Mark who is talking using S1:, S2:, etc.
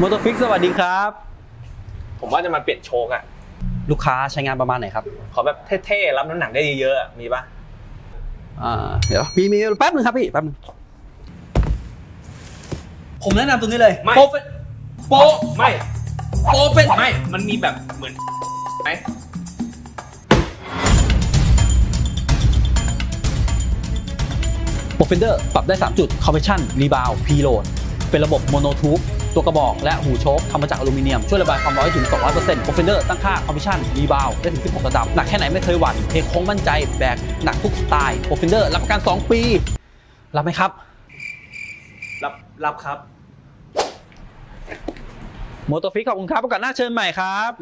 S1: มอเตอร์ฟิกสวัสดีครับ
S2: ผมว่าจะมาเปลี่ยนโชคอะ
S1: ลูกค้าใช้งานประมาณไหนครับ
S2: ขอแบบเท่ๆ รับน้ำหนักได้เยอะๆอะมีปะ
S1: อ่าเดี๋ยวมีมีแป๊บนึงครับพี่แป๊บนึงผมแนะนำตัวนี้เลย
S2: ไม่
S1: โปรเฟโปร
S2: ไม่
S1: โปรเฟน
S2: ไม่ มันมีแบบเหมือนไหม
S1: โปรเฟนเดอร์ปรับได้ 3 จุดคอมเพรสชันรีบาวพีโหลดเป็นระบบโมโนทูบ ตัวกระบอกและหูโชคทำมาจากอลูมิเนียม ช่วยระบายความร้อนได้ถึง 200%โปรเฟนเดอร์ตั้งค่าคอมเพรสชันรีบาวได้ถึง 16ระดับ หนักแค่ไหนไม่เคยหวั่นเทโค้งมั่นใจแบกหนักทุกสไตล์โปรเฟนเดอร์รับประกัน 2 ปี รับไหมครับ
S2: รับรับครับ
S1: โมโตฟิกขอบคุณครับโอกาสหน้าเชิญใหม่ครับ